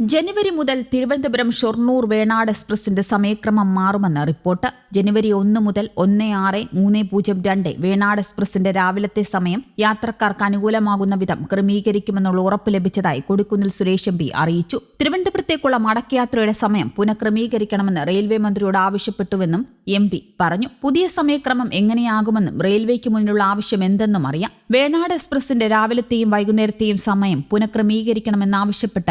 ജനുവരി മുതൽ തിരുവനന്തപുരം ഷൊർണൂർ വേണാട് എക്സ്പ്രസിന്റെ സമയക്രമം മാറുമെന്ന് റിപ്പോർട്ട്. ജനുവരി ഒന്ന് മുതൽ ഒന്ന് ആറ് മൂന്ന് പൂജ്യം രണ്ട് വേണാട് എക്സ്പ്രസിന്റെ രാവിലത്തെ സമയം യാത്രക്കാർക്ക് അനുകൂലമാകുന്ന വിധം ക്രമീകരിക്കുമെന്നുള്ള ഉറപ്പ് ലഭിച്ചതായി കൊടിക്കുന്നിൽ സുരേഷ് എം അറിയിച്ചു. തിരുവനന്തപുരത്തേക്കുള്ള മടക്കയാത്രയുടെ സമയം പുനഃക്രമീകരിക്കണമെന്ന് റെയിൽവേ മന്ത്രിയോട് ആവശ്യപ്പെട്ടുവെന്നും എം പി പറഞ്ഞു. പുതിയ സമയക്രമം എങ്ങനെയാകുമെന്നും റെയിൽവേക്ക് മുന്നിലുള്ള ആവശ്യം എന്തെന്നും അറിയാം. വേണാട് എക്സ്പ്രസിന്റെ രാവിലത്തെയും വൈകുന്നേരത്തെയും സമയം പുനഃക്രമീകരിക്കണമെന്നാവശ്യപ്പെട്ട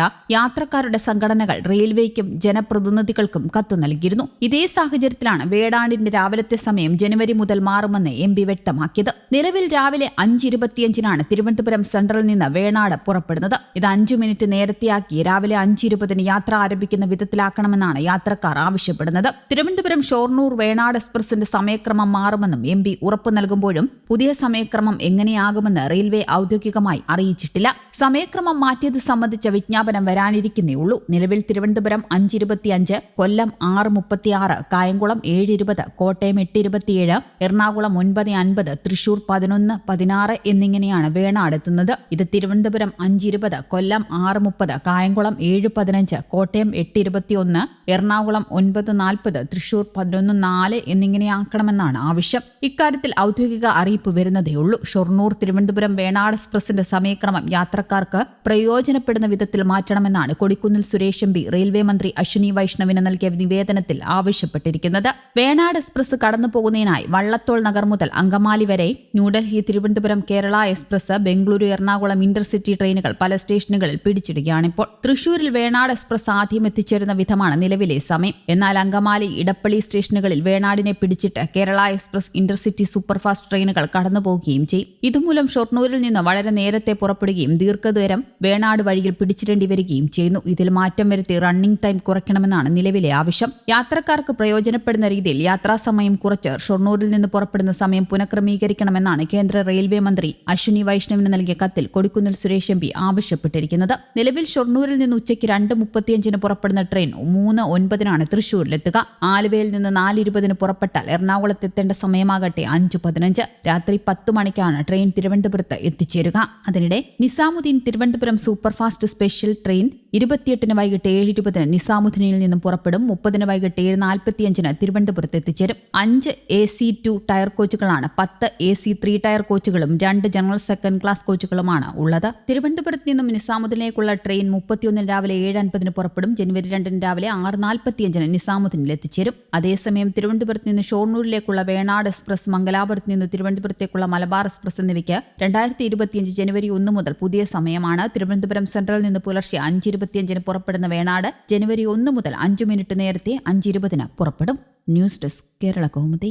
യാത്രക്കാരുടെ സംഘടനകൾ റെയിൽവേക്കും ജനപ്രതിനിധികൾക്കും കത്ത് നൽകിയിരുന്നു. ഇതേ സാഹചര്യത്തിലാണ് വേടാണ്ടിന്റെ രാവിലത്തെ സമയം ജനുവരി മുതൽ മാറുമെന്ന് എം വ്യക്തമാക്കിയത്. നിലവിൽ രാവിലെ അഞ്ച് ഇരുപത്തിയഞ്ചിനാണ് തിരുവനന്തപുരം സെൻട്രലിൽ നിന്ന് വേണാട് പുറപ്പെടുന്നത്. ഇത് അഞ്ചു മിനിറ്റ് നേരത്തെയാക്കി രാവിലെ അഞ്ച് ഇരുപതിന് യാത്ര ആരംഭിക്കുന്ന വിധത്തിലാക്കണമെന്നാണ് യാത്രക്കാർ ആവശ്യപ്പെടുന്നത്. തിരുവനന്തപുരം ഷോർണൂർ വേണാട് എക്സ്പ്രസിന്റെ സമയക്രമം മാറുമെന്നും എം പി ഉറപ്പു നൽകുമ്പോഴും പുതിയ സമയക്രമം എങ്ങനെയാകുമെന്ന് റെയിൽവേ ഔദ്യോഗികമായി അറിയിച്ചിട്ടില്ല. സമയക്രമം മാറ്റിയത് സംബന്ധിച്ച വിജ്ഞാപനം വരാനിരിക്കുന്നേ ഉള്ളൂ. നിലവിൽ തിരുവനന്തപുരം അഞ്ച് ഇരുപത്തിയഞ്ച് കൊല്ലം ആറ് മുപ്പത്തിയാറ് കായംകുളം ഏഴ് ഇരുപത് കോട്ടയം എട്ട് ഇരുപത്തിയേഴ് എറണാകുളം ഒൻപത് അൻപത് തൃശൂർ പതിനൊന്ന് പതിനാറ് എന്നിങ്ങനെയാണ് വേണാടെത്തുന്നത് ഇത് തിരുവനന്തപുരം അഞ്ച് ഇരുപത് കൊല്ലം ആറ് മുപ്പത് കായംകുളം ഏഴ് പതിനഞ്ച് കോട്ടയം എട്ട് ഇരുപത്തിയൊന്ന് എറണാകുളം ഒൻപത് നാൽപ്പത് തൃശൂർ പതിനൊന്ന് നാല് എന്നിങ്ങനെയാക്കണമെന്നാണ് ആവശ്യം. ഇക്കാര്യത്തിൽ ഔദ്യോഗിക അറിയിപ്പ് വരുന്നതേയുള്ളൂ ഷൊർണൂർ തിരുവനന്തപുരം വേണാട് എക്സ്പ്രസിന്റെ സമയക്രമം യാത്രക്കാർക്ക് പ്രയോജനപ്പെടുന്ന വിധത്തിൽ മാറ്റണമെന്നാണ് Kodikunnil Suresh M P railway മന്ത്രി അശ്വിനി വൈഷ്ണവിന് നൽകിയ നിവേദനത്തിൽ ആവശ്യപ്പെട്ടിരിക്കുന്നത്. വേണാട് എക്സ്പ്രസ് കടന്നുപോകുന്നതിനായി വള്ളത്തോൾ നഗർ മുതൽ അങ്കമാലി വരെ ന്യൂഡൽഹി തിരുവനന്തപുരം കേരള എക്സ്പ്രസ് ബംഗളൂരു എറണാകുളം ഇന്റർസിറ്റി ട്രെയിനുകൾ പല സ്റ്റേഷനുകളിൽ പിടിച്ചിടുകയാണിപ്പോൾ. തൃശൂരിൽ വേണാട് എക്സ്പ്രസ് ആദ്യം എത്തിച്ചേരുന്ന വിധമാണ് നിലവിലെ സമയം. എന്നാൽ അങ്കമാലി ഇടപ്പള്ളി സ്റ്റേഷനുകളിൽ വേണാടിനെ പിടിച്ചിട്ട് കേരള എക്സ്പ്രസ് ഇന്റർസിറ്റി സൂപ്പർഫാസ്റ്റ് ട്രെയിനുകൾ കടന്നുപോകുകയും ചെയ്യും. ഇതുമൂലം ഷൊർണൂരിൽ നിന്ന് വളരെ നേരത്തെ പുറപ്പെടുകയും ദീർഘദൂരം വേണാട് വഴിയിൽ പിടിച്ചിടേണ്ടി വരികയും ചെയ്യുന്നു. ഇതിൽ മാറ്റം വരുത്തി റണ്ണിംഗ് ടൈം കുറയ്ക്കണമെന്നാണ് നിലവിലെ ആവശ്യം. യാത്രക്കാർക്ക് പ്രയോജനപ്പെടുന്ന രീതിയിൽ യാത്രാസമയം കുറച്ച് ഷൊർണൂരിൽ നിന്ന് പുറപ്പെടുന്ന സമയം പുനഃക്രമീകരിക്കണമെന്നാണ് കേന്ദ്ര റെയിൽവേ മന്ത്രി അശ്വിനി വൈഷ്ണവിന് നൽകിയ കത്തിൽ കൊടിക്കുന്നിൽ സുരേഷ് എം പി ആവശ്യപ്പെട്ടിരിക്കുന്നത്. നിലവിൽ ഷൊർണൂരിൽ നിന്ന് ഉച്ചയ്ക്ക് രണ്ട് മുപ്പത്തിയഞ്ചിന് പുറപ്പെടുന്ന ട്രെയിൻ മൂന്ന് ഒൻപതിനാണ് തൃശൂരിലെത്തുക. ആലുവയിൽ നിന്ന് നാല് ഇരുപതിന് പുറപ്പെട്ടാൽ എറണാകുളത്തെത്തേണ്ട സമയമാകട്ടെ അഞ്ചു പതിനഞ്ച്. രാത്രി പത്ത് മണിക്കാണ് ട്രെയിൻ തിരുവനന്തപുരത്ത് എത്തിച്ചേരുക. അതിനിടെ Nizamuddin Thiruvananthapuram superfast special train ഇരുപത്തിയെട്ടിന് വൈകിട്ട് ഏഴ് ഇരുപതിന് നിസാമുദ്ദീനിൽ നിന്നും പുറപ്പെടും. മുപ്പതിന് വൈകിട്ട് ഏഴ് നാൽപ്പത്തിയഞ്ചിന് തിരുവനന്തപുരത്ത് എത്തിച്ചേരും. അഞ്ച് എ സി ടു ടയർ കോച്ചുകളാണ് പത്ത് എ സി ത്രീ ടയർ കോച്ചുകളും രണ്ട് ജനറൽ സെക്കൻഡ് ക്ലാസ് കോച്ചുകളുമാണ് ഉള്ളത്. തിരുവനന്തപുരത്ത് നിന്നും നിസാമുദ്ദീനിലേക്കുള്ള ട്രെയിൻ മുപ്പത്തിയൊന്നിന് രാവിലെ ഏഴ് അൻപതിന് പുറപ്പെടും. ജനുവരി രണ്ടിന് രാവിലെ ആറ് നാൽപ്പത്തിയഞ്ചിന് നിസാമുദ്ദീനിൽ എത്തിച്ചേരും. അതേസമയം തിരുവനന്തപുരത്ത് നിന്ന് ഷോർണൂരിലേക്കുള്ള വേണാട് എക്സ്പ്രസ് മംഗലാപുരത്ത് നിന്ന് തിരുവനന്തപുരത്തേക്കുള്ള മലബാർ എക്സ്പ്രസ് എന്നിവയ്ക്ക് രണ്ടായിരത്തി ഇരുപത്തിയഞ്ച് ജനുവരി ഒന്ന് മുതൽ പുതിയ സമയമാണ്. തിരുവനന്തപുരം സെൻട്രൽ നിന്ന് പുലർച്ചെ അഞ്ച് ഇരുപത്തിയഞ്ചിന് പുറപ്പെടുന്ന വേണാട് ജനുവരി ഒന്ന് മുതൽ അഞ്ചു മിനിറ്റ് നേരത്തെ അഞ്ച് ഇരുപതിന് പുറപ്പെടും. News desk Kerala Kaumudi.